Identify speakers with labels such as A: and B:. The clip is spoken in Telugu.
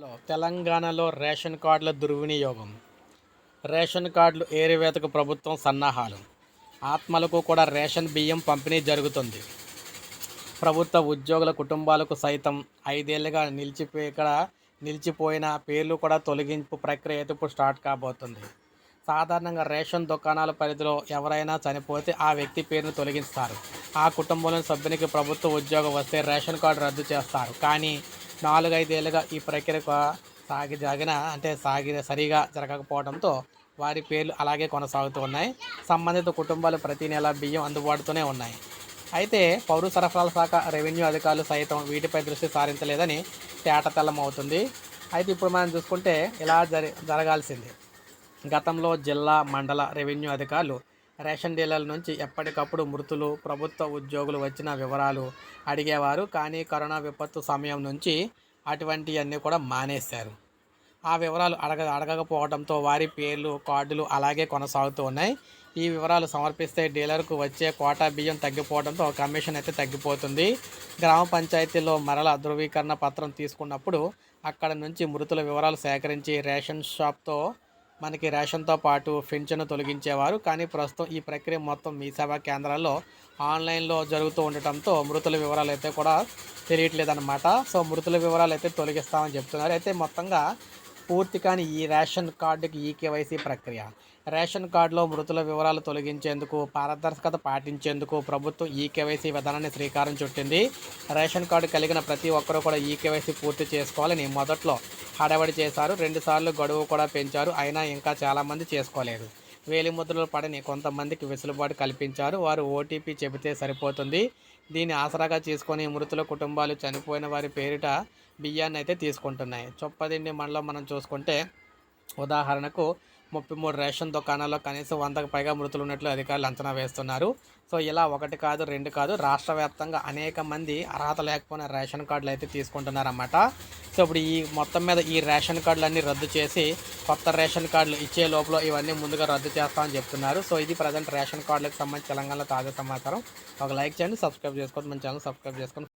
A: హలో. తెలంగాణలో రేషన్ కార్డుల దుర్వినియోగం. రేషన్ కార్డులు ఏరివేతకు ప్రభుత్వం సన్నాహాలు. ఆత్మలకు కూడా రేషన్ బియ్యం పంపిణీ జరుగుతుంది. ప్రభుత్వ ఉద్యోగుల కుటుంబాలకు సైతం ఐదేళ్ళుగా నిలిచిపోయి ఇక్కడ నిలిచిపోయిన పేర్లు కూడా తొలగింపు ప్రక్రియ ఇప్పుడు స్టార్ట్ కాబోతుంది. సాధారణంగా రేషన్ దుకాణాల పరిధిలో ఎవరైనా చనిపోతే ఆ వ్యక్తి పేరును తొలగిస్తారు. ఆ కుటుంబంలోని సభ్యునికి ప్రభుత్వ ఉద్యోగం వస్తే రేషన్ కార్డు రద్దు చేస్తారు. కానీ నాలుగైదేళ్ళుగా ఈ ప్రక్రియ సాగి సాగిన అంటే సాగి సరిగా జరగకపోవడంతో వారి పేర్లు అలాగే కొనసాగుతూ ఉన్నాయి. సంబంధిత కుటుంబాలు ప్రతి నెల బియ్యం అందుబాటుతోనే ఉన్నాయి. అయితే పౌర సరఫరాల శాఖ రెవెన్యూ అధికారులు సైతం వీటిపై దృష్టి సారించలేదని తేటతెల్లమవుతుంది అయితే ఇప్పుడు మనం చూసుకుంటే ఇలా జరి జరగాల్సింది. గతంలో జిల్లా మండల రెవెన్యూ అధికారులు రేషన్ డీలర్ల నుంచి ఎప్పటికప్పుడు మృతులు ప్రభుత్వ ఉద్యోగులు వచ్చిన వివరాలు అడిగేవారు. కానీ కరోనా విపత్తు సమయం నుంచి అటువంటివన్నీ కూడా మానేశారు. ఆ వివరాలు అడగ అడగకపోవడంతో వారి పేర్లు కార్డులు అలాగే కొనసాగుతూ ఉన్నాయి. ఈ వివరాలు సమర్పిస్తే డీలర్కు వచ్చే కోటా బియ్యం తగ్గిపోవడంతో కమిషన్ అయితే తగ్గిపోతుంది. గ్రామ పంచాయతీలో మరల ధృవీకరణ పత్రం తీసుకున్నప్పుడు అక్కడ నుంచి మృతుల వివరాలు సేకరించి రేషన్ షాప్తో మనకి రేషన్తో పాటు పింఛను తొలగించేవారు. కానీ ప్రస్తుతం ఈ ప్రక్రియ మొత్తం మీ సేవా కేంద్రాల్లో ఆన్లైన్లో జరుగుతూ ఉండటంతో మృతుల వివరాలు అయితే కూడా తెలియట్లేదన్నమాట. సో మృతుల వివరాలు అయితే తొలగిస్తామని చెప్తున్నారు. అయితే మొత్తంగా పూర్తి కాని ఈ రేషన్ కార్డుకి ఈ కేవైసీ ప్రక్రియ. రేషన్ కార్డులో మృతుల వివరాలు తొలగించేందుకు పారదర్శకత పాటించేందుకు ప్రభుత్వం ఈ కేవైసీ విధానాన్ని శ్రీకారం చుట్టింది. రేషన్ కార్డు కలిగిన ప్రతి ఒక్కరూ కూడా ఈ కేవైసీ పూర్తి చేసుకోవాలని మొదట్లో హడావడి చేశారు. రెండుసార్లు గడువు కూడా పెంచారు. అయినా ఇంకా చాలామంది చేసుకోలేదు. వేలి ముద్రలు పడని కొంతమందికి వెసులుబాటు కల్పించారు. వారు ఓటీపీ చెబితే సరిపోతుంది. దీన్ని ఆసరాగా తీసుకొని మృతుల కుటుంబాలు చనిపోయిన వారి పేరిట బియ్యాన్ని అయితే తీసుకుంటున్నాయి. చొప్పదిండి మండలం మనం చూసుకుంటే ఉదాహరణకు ముప్పై మూడు రేషన్ దుకాణాల్లో కనీసం వందకు పైగా మృతులు ఉన్నట్లు అధికారులు అంచనా వేస్తున్నారు. సో ఇలా ఒకటి కాదు రెండు కాదు రాష్ట్ర వ్యాప్తంగా అనేక మంది అర్హత లేకపోయిన రేషన్ కార్డులు అయితే తీసుకుంటున్నారన్నమాట. సో ఇప్పుడు ఈ మొత్తం మీద ఈ రేషన్ కార్డులన్నీ రద్దు చేసి కొత్త రేషన్ కార్డులు ఇచ్చే లోపల ఇవన్నీ ముందుగా రద్దు చేస్తామని చెప్తున్నారు. సో ఇది ప్రజెంట్ రేషన్ కార్డులకు సంబంధించి తెలంగాణలో తాజా సమాచారం. ఒక లైక్ చేయండి సబ్స్క్రైబ్ చేసుకోండి మన ఛానల్ సబ్స్క్రైబ్ చేసుకొని